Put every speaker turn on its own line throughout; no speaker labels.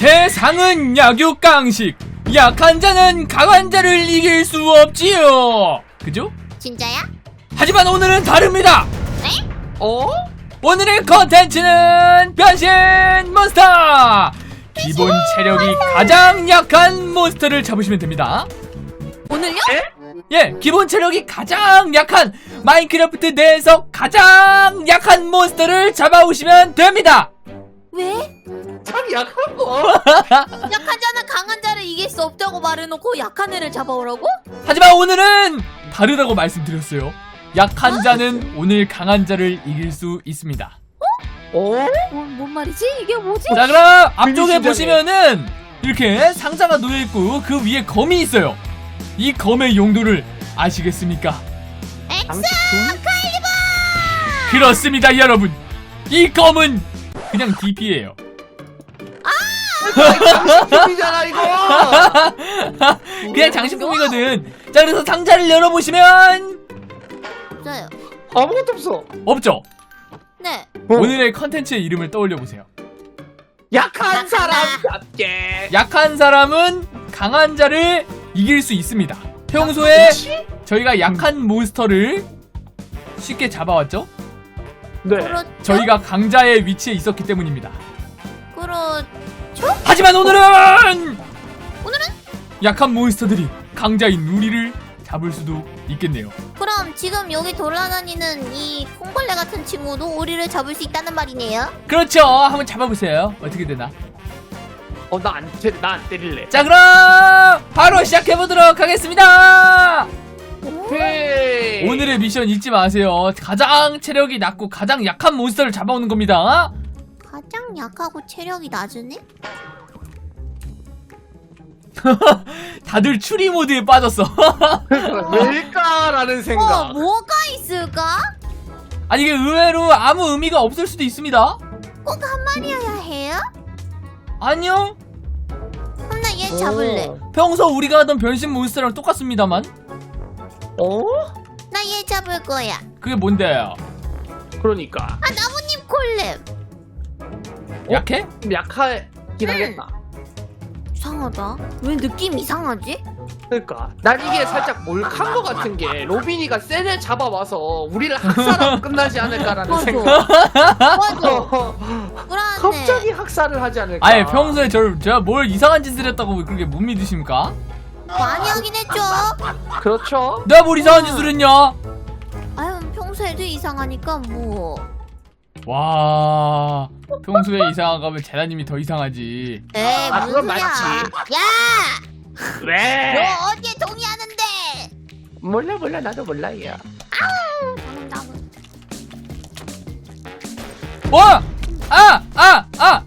세상은 약육강식. 약한 자는 강한 자를 이길 수 없지요. 그죠?
진짜야?
하지만 오늘은 다릅니다.
어?
오늘의 컨텐츠는 변신 몬스터! 기본 체력이 가장 약한 몬스터를 잡으시면 됩니다.
오늘요?
예, 기본 체력이 가장 약한 마인크래프트 내에서 가장 약한 몬스터를 잡아오시면 됩니다.
왜?
참 약한 거?
약한 자는 강한 자를 이길 수 없다고 말해놓고 약한 애를 잡아오라고?
하지만 오늘은 다르다고 말씀드렸어요. 약한 자는 오늘 강한 자를 이길 수 있습니다.
어?
뭔, 뭔 말이지? 이게 뭐지?
자, 그럼 앞쪽에. 보시면은 이렇게 상자가 놓여 있고 그 위에 검이 있어요. 이 검의 용도를 아시겠습니까?
당신
그렇습니다, 여러분. 이 검은 그냥 DP예요.
중이잖아 이거.
그냥 장식품이거든. 자, 그래서 상자를 열어보시면
없어요.
아무것도 없어.
없죠.
네.
어.
오늘의 컨텐츠의 이름을 떠올려 보세요.
약한 사람답게.
약한 사람은 강한 자를 이길 수 있습니다. 평소에? 저희가 약한 몬스터를 쉽게 잡아왔죠?
네.
그렇죠.
저희가 강자의 위치에 있었기 때문입니다.
그렇죠?
하지만 오늘은
오늘은?
약한 몬스터들이 강자인 우리를 잡을 수도 있겠네요.
그럼 지금 여기 돌아다니는 이 콩벌레 같은 친구도 우리를 잡을 수 있다는 말이네요.
그렇죠. 한번 잡아보세요. 어떻게 되나?
어나안 나안 때릴래.
자, 그럼 바로 시작해 보도록 하겠습니다.
오케이.
오늘의 미션 잊지 마세요. 가장 체력이 낮고 가장 약한 몬스터를 잡아오는 겁니다.
가장 약하고 체력이 낮으네?
다들 추리 모드에 빠졌어.
왜일까라는
어,
생각.
뭐가 있을까?
아니 이게 의외로 아무 의미가 없을 수도 있습니다.
꼭 한 마리여야 해요?
아니요.
그럼 나 얘 잡을래.
평소 우리가 하던 변신 몬스터랑 똑같습니다만.
어?
나 얘 잡을 거야.
그게 뭔데요?
그러니까
아.
어?
약해?
좀 약하긴 하겠다.
이상하다. 왜 느낌 이상하지?
그러니까 난 이게 살짝 몰칸 거 같은 게 로빈이가 셀을 잡아와서 우리를 학살하고 끝나지 않을까라는
맞아.
생각.
맞아.
어,
불안해.
갑자기 학살을 하지 않을까.
아예 평소에 저 제가 뭘 이상한 짓을 했다고 그렇게 못 믿으십니까?
많이 하긴 했죠.
그렇죠.
내가 뭘 이상한 짓을 했냐?
아유, 평소에도 이상하니까 뭐.
와 평소에 이상한 거면 재나님이 더 이상하지.
에이,
아,
무슨
그건
소리야.
맞지.
야!
왜?
너 어디에 동의하는데?
몰라 몰라 나도 몰라 얘.
와! 아! 아! 아!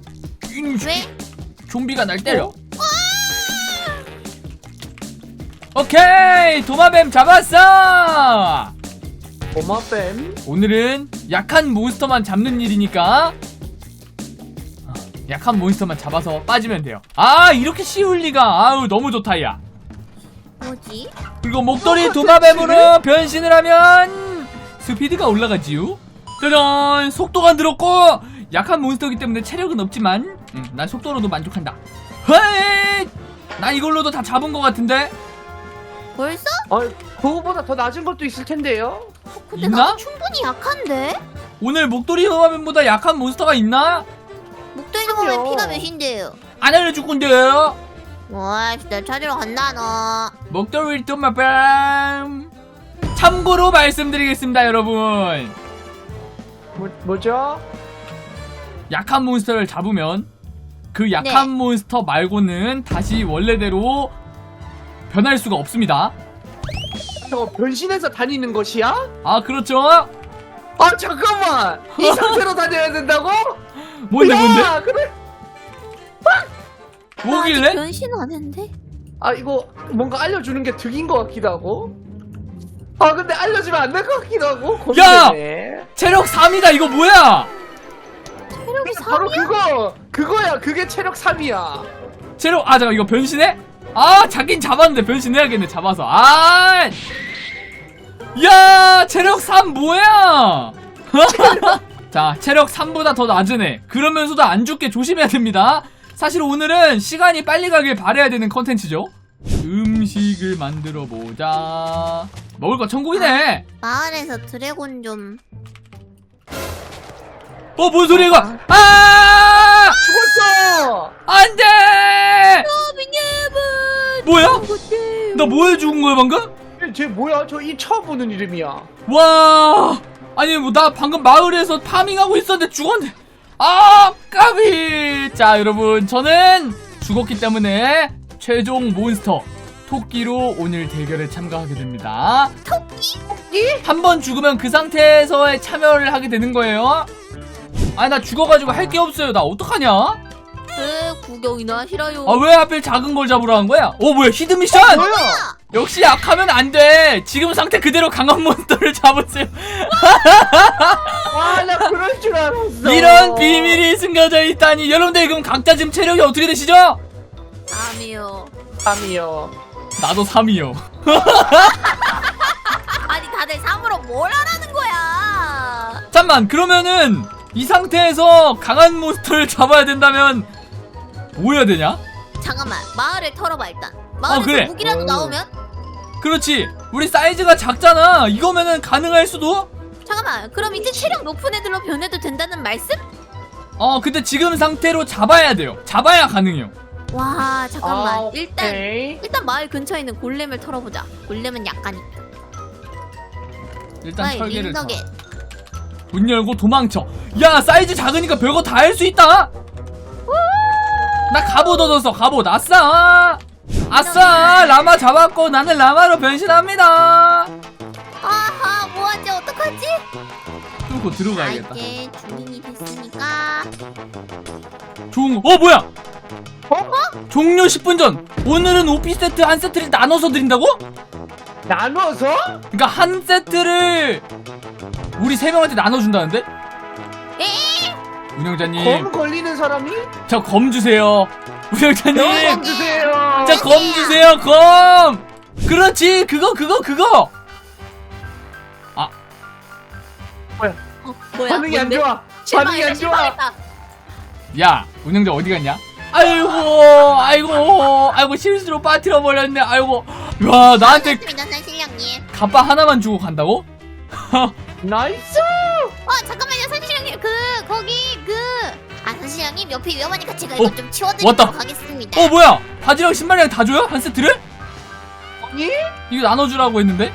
음,
왜?
좀비가 날 때려. 오케이 도마뱀 잡았어.
고마뱀.
오늘은 약한 몬스터만 잡는 일이니까 어, 약한 몬스터만 잡아서 빠지면 돼요. 아 이렇게 쉬울 리가. 아우 너무 좋다 야.
뭐지?
그리고 목도리 도마뱀으로 변신을 하면 스피드가 올라가지요. 짜잔 속도가 늘었고 약한 몬스터이기 때문에 체력은 없지만 음, 난 속도로도 만족한다. 헤이! 난 이걸로도 다 잡은 것 같은데
벌써?
아 그거보다 더 낮은 것도 있을 텐데요.
근데
있나?
나도 충분히 약한데?
오늘 목도리 도마뱀보다 약한 몬스터가 있나?
목도리 보면. 피가 몇인데요?
안 알려줄 건데요.
와, 나 찾으러 간다, 너.
목도리 도마뱀. 참고로 말씀드리겠습니다, 여러분.
뭐 뭐죠?
약한 몬스터를 잡으면 그 약한 몬스터 말고는 다시 원래대로 변할 수가 없습니다.
저거 변신해서 다니는 것이야?
아 그렇죠?
아 잠깐만 이 상태로 다녀야 된다고?
뭔데 뭔데?
야, 그래?
나 아직
뭐길래?
변신 안 했는데?
아 이거 뭔가 알려주는 게 득인 것 같기도 하고. 아 근데 알려주면 안 될 것 같기도 하고. 고민되네.
체력 3이다 이거 뭐야?
체력이
바로
3이야?
그거 그거야 그게 체력 3이야.
체력 아 잠깐 이거 변신해? 아 잡긴 잡았는데 변신해야겠네 잡아서 아. 야 체력 3 뭐야? 자 체력 3보다 더 낮은 애 그러면서도 안 죽게 조심해야 됩니다 사실 오늘은 시간이 빨리 가길 바래야 되는 컨텐츠죠. 음식을 만들어 보자. 먹을 거 천국이네.
마을에서 드래곤 좀
어, 뭔 소리야 이거? 아!
죽었어!
안 돼!
미니분
뭐야? 나 뭐해 죽은 거야 방금?
얘, 쟤 뭐야? 저 이 처음 보는 이름이야.
와! 아니 뭐 나 방금 마을에서 파밍하고 있었는데 죽었네. 아, 까비! 자, 여러분, 저는 죽었기 때문에 최종 몬스터 토끼로 오늘 대결에 참가하게 됩니다.
토끼?
한번 죽으면 그 상태에서 참여를 하게 되는 거예요. 아니 나 죽어가지고 할 게 없어요. 나 어떡하냐?
아네 구경이나 하시라요
왜 하필 작은 걸 잡으러 한 거야? 어 뭐야 히든 미션?
뭐야?
역시 약하면 안 돼. 지금 상태 그대로 강한 몬스터를 잡으세요.
아, 나 그럴 줄 알았어.
이런 비밀이 숨겨져 있다니. 여러분들 그럼 각자 지금 체력이 어떻게 되시죠?
아미요
감이요.
나도 3이요.
아니 다들 3으로 뭘 하라는 거야
잠만 그러면은 이 상태에서 강한 몬스터를 잡아야 된다면 뭐 해야 되냐?
잠깐만 마을을 털어봐 일단 마을에서
그래.
무기라도
어.
나오면
그렇지. 우리 사이즈가 작잖아. 이거면은 가능할 수도?
잠깐만 그럼 이제 체력 높은 애들로 변해도 된다는 말씀?
어, 근데 지금 상태로 잡아야 돼요. 잡아야 가능해요.
와 잠깐만
아,
일단
오케이.
일단 마을 근처에 있는 골렘을 털어보자 골렘은 약간 있다
일단.
린덕에
문 열고 도망쳐. 야, 사이즈 작으니까 별거 다 할 수 있다. 나 갑옷 얻었어. 갑옷. 아싸. 아싸. 라마 잡았고 나는 라마로 변신합니다.
아하 뭐하지 어떡하지?
뚫고
자
들어가야겠다.
이제 주민이 됐으니까
종, 어, 뭐야?
어?
종료 10분 전. 오늘은 오피 세트 한 세트를 나눠서 드린다고?
나눠서?
그러니까 한 세트를 우리 세 명한테 나눠준다는데?
에이
운영자님,
검 걸리는 사람이?
저 검 주세요. 운영자님,
검 주세요.
저검 주세요, 검. 그렇지, 그거, 그거, 그거.
어, 뭐야
반응이 안
뭔데?
좋아.
실망했다,
반응이 안 좋아.
실망했다.
야, 운영자 어디 갔냐? 아이고, 아이고, 아이고 실수로 빠뜨려 버렸네. 아이고, 와 나한테
반갑습니다 선실령님
갑바 하나만 주고 간다고?
나이스.
어 잠깐만요 선실령님 그 거기 그아 선실령님 옆에 위험하니까 제가 이거
어,
좀 치워드리도록
왔다.
하겠습니다
어 뭐야? 바지랑 신발이랑 다 줘요? 한 세트를?
아니?
이거 나눠주라고 했는데?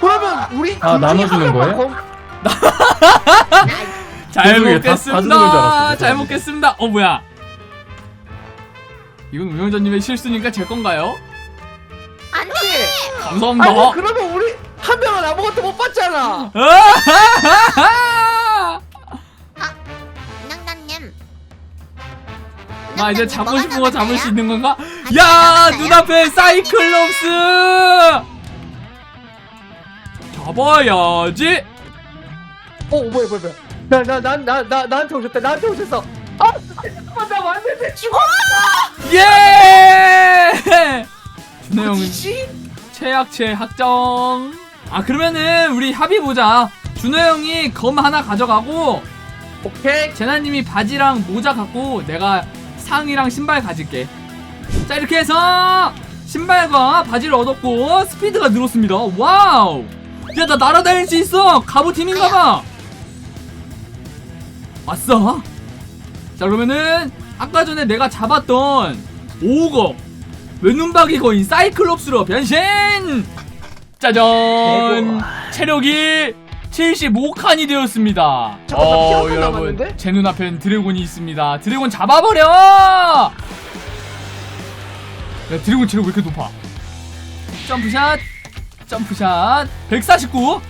그러면 우리
아,
둘 중에
나눠주는
명만
거예요?
검-
잘
그중에 다- 다 주는 걸줄
먹겠습니다.
알았어,
잘 먹겠습니다. 어 뭐야? 이건 운영자님의 실수니까 제 건가요?
안돼
감사합니다.
아니 그러면 우리 한 명은 아무것도 못 받잖아.
아하하하!
운영자님
나 이제 잡고 싶은 거 잡을 수? 있는 건가?
아직
야? 눈앞에 사이클롭스 잡아야지
어 뭐야 뭐야 뭐야. 나나나 나 나한테 오셨다. 나한테 오셨어. 아, 잠깐만 나 왔는데 죽었어.
예
뭐지?
최악체 확정. 아 그러면은 우리 합의 보자. 준호 형이 검 하나 가져가고
오케이.
제나님이 바지랑 모자 갖고 내가 상의랑 신발 가질게. 자 이렇게 해서 신발과 바지를 얻었고 스피드가 늘었습니다. 와우! 야 나 날아다닐 수 있어! 갑오팀인가봐! 왔어? 자 그러면은 아까 전에 내가 잡았던 오거 외눈박이 거인 사이클롭스로 변신! 짜잔. 체력이 75칸이 되었습니다.
잠깐, 나어칸
여러분
남았는데?
제 눈앞엔 드래곤이 있습니다. 드래곤 잡아버려! 야 드래곤 체력 왜 이렇게 높아? 점프샷! 점프샷! 149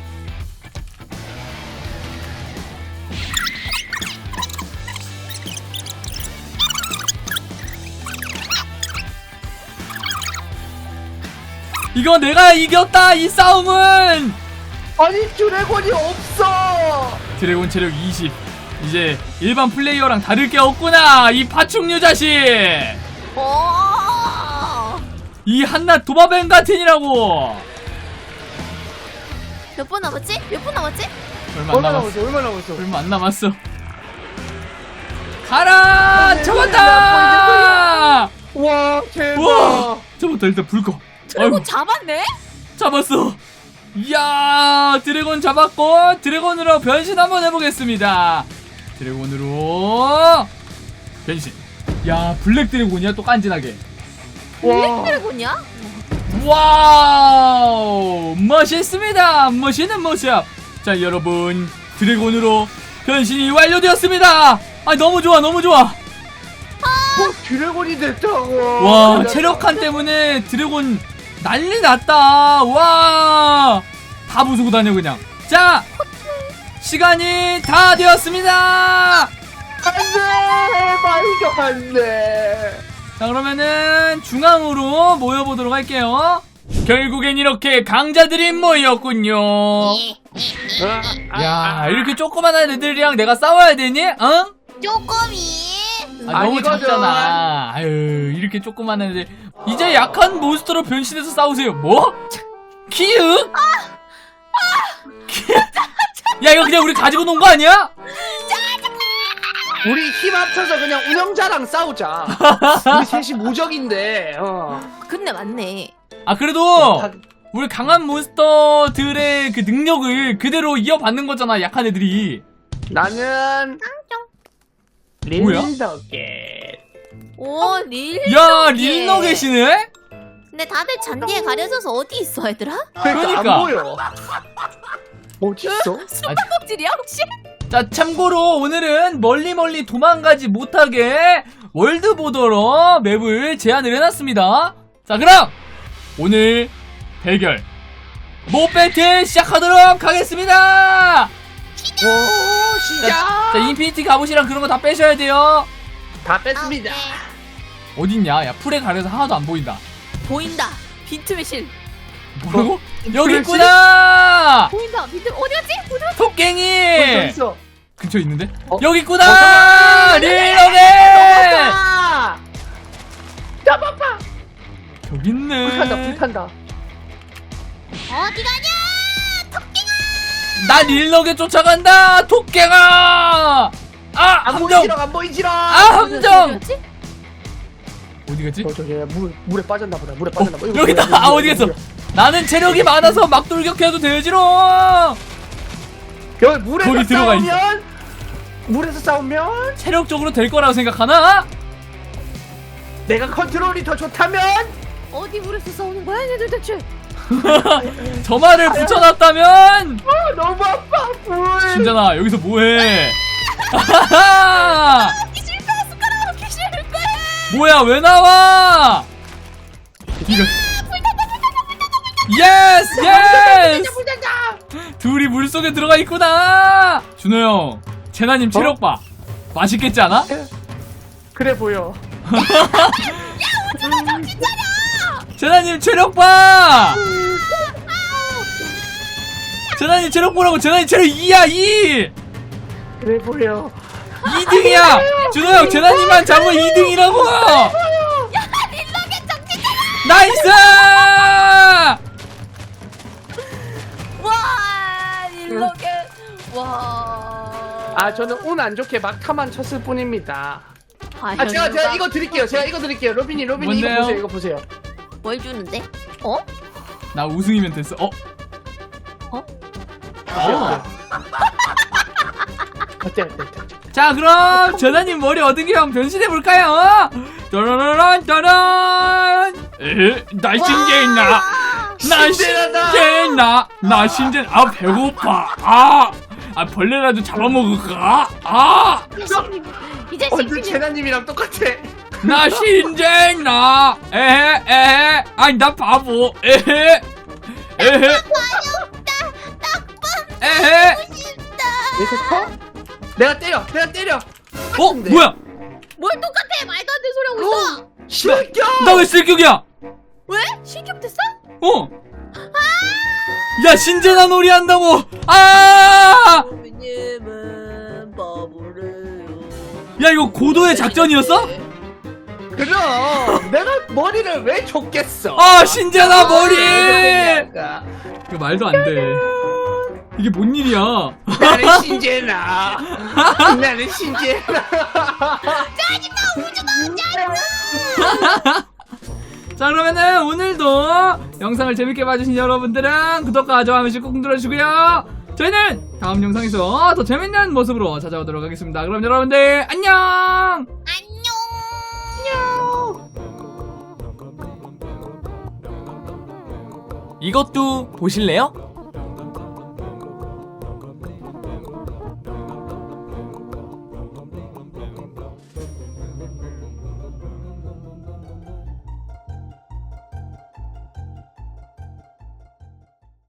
이거 내가 이겼다 이 싸움은
아니 드래곤이 없어.
드래곤 체력 20 이제 일반 플레이어랑 다를 게 없구나 이 파충류 자식
오!
이 한낱 도마뱀 같으니라고
몇 분 남았지? 몇 분 남았지?
얼마 안
얼마
남았어
남았어? 얼마 남았어?
얼마 안 남았어 가라 잡았다
와 대박.
우와 잡았다 일단 불꺼
드래곤
아이고
잡았네?
잡았어. 이야 드래곤 잡았고 드래곤으로 변신 한번 해보겠습니다. 드래곤으로 변신. 야 블랙 드래곤이야 또 깐진하게.
와.
드래곤이야?
와우 멋있습니다. 멋있는 모습. 자 여러분 드래곤으로 변신이 완료되었습니다. 아 너무 좋아 너무 좋아.
뭐 드래곤이 됐다고.
와 체력한 때문에 드래곤 난리 났다 와 다 부수고 다녀 그냥 자 시간이 다 되었습니다
안돼 안돼.
자 그러면은 중앙으로 모여보도록 할게요 결국엔 이렇게 강자들이 모였군요 야 이렇게 조그만한 애들이랑 내가 싸워야 되니? 어?
쪼꼬미.
아, 너무
아니거든.
작잖아 아유 이렇게 조그만한 애들 이제 약한 몬스터로 변신해서 싸우세요 뭐? 키읔? 키읔? 야 이거 그냥 우리 가지고 논 거 아니야?
우리 힘 합쳐서 그냥 운영자랑 싸우자. 우리 셋이 무적인데. 어.
근데 맞네.
아 그래도
다-
우리 강한 몬스터들의 그 능력을 그대로 이어받는 거잖아 약한 애들이
나는
뭐야?
릴더게.
오, 릴.
야 릴너 계시네?
근데 다들 잔디에 가려져서 어디 있어, 얘들아?
그러니까.
안 보여. 어디 있어?
숨바꼭질이야, 혹시?
자 참고로 오늘은 멀리 멀리 도망가지 못하게 월드보더로 맵을 제안을 해놨습니다 자 그럼 오늘 대결 못 배틀 시작하도록 하겠습니다
오 시작.
자 인피니티 갑옷이랑 그런 거 다 빼셔야 돼요
다 뺐습니다.
어딨냐 야 풀에 가려서 하나도 안 보인다
보인다. 빈트 매실.
뭐라고? 여기
그렇지?
있구나
보인다. 빈트 어디 갔지? 어디
토깽이
있어?
근처에 있는데
어?
여기
어,
있구나
잠깐만.
릴러게
아! 잡아봐.
저기 있네
불탄다 불탄다.
어디 가냐?
나 릴러게 쫓아간다 토깽아
아안
함정
보이지롱 안 보이지롱.
아 함정
어디
어디 갔지?
저, 저, 저, 물, 물에 빠졌나 보다. 물에 빠졌나 보다.
여기 있다 아 어디 갔어 나는 체력이 많아서 막 돌격해도 되지롱
여기 물에서
거기 들어가
싸우면 물에서 싸우면
체력적으로 될 거라고 생각하나?
내가 컨트롤이 더 좋다면
어디 물에서 싸우는 거야, 얘들 대체?
저 말을 붙여놨다면
어, 너무 아파 물.
신잖아 여기서 뭐해 아하하!
실패 숟가락으로 캐실 거야.
뭐야 왜 나와 이거 예스 예스
불탄다.
둘이 물 속에 들어가 있구나 준호 형 재나님 체력 봐 맛있겠지 않아?
그래 보여.
재나님 체력 봐 재나님 체력 보라고 재나님 체력 2야 2
그래 보여.
2등이야 준호 형 재나님만 잡으면 2등이라고
릴러게 정신
나이스
와, 릴러게. 와.
아 저는 운 안 좋게 막타만 쳤을 뿐입니다.
아,
아 제가 제가 이거 드릴게요. 제가 이거 드릴게요. 로빈이 로빈이 이거
뭔데요?
보세요. 이거 보세요.
뭘 주는데? 어?
나 우승이면 됐어 어?
어?
어.
어때 어때 어때.
자 그럼 재나님 머리 얻은 김에 한번 변신해 볼까요? 따라라란 따란 에? 나 신재 있나? 나.
신재
있나? 나 신재 아 배고파 아, 아 벌레라도 잡아먹을까? 아!
이제
완전
시키는
재나님이랑 똑같아.
나 신재 있나? 에헤 에헤 아니 나 바보 에헤 에헤 에헤
커? 내가 때려. 내가 때려.
어? 뭐야?
뭘 똑같아? 말도 안 되는 소리 하고 있어.
실격.
나 왜 실격이야?
왜? 실격 됐어?
어? 야 신재나 놀이 한다고 아!
왜냐면 바보래요.
야 이거 고도의 작전이었어?
그럼 내가 머리를 왜 줬겠어?
아 신재나 머리
그러니까.
이거 말도 안돼 이게 뭔 일이야
나는 신재나. 나는 신재나.
자 그러면은 오늘도 영상을 재밌게 봐주신 여러분들은 구독과 좋아요 한 번씩 꼭 눌러주시고요 저희는 다음 영상에서 더 재밌는 모습으로 찾아오도록 하겠습니다 그럼 여러분들 안녕
안녕.
이것도 보실래요?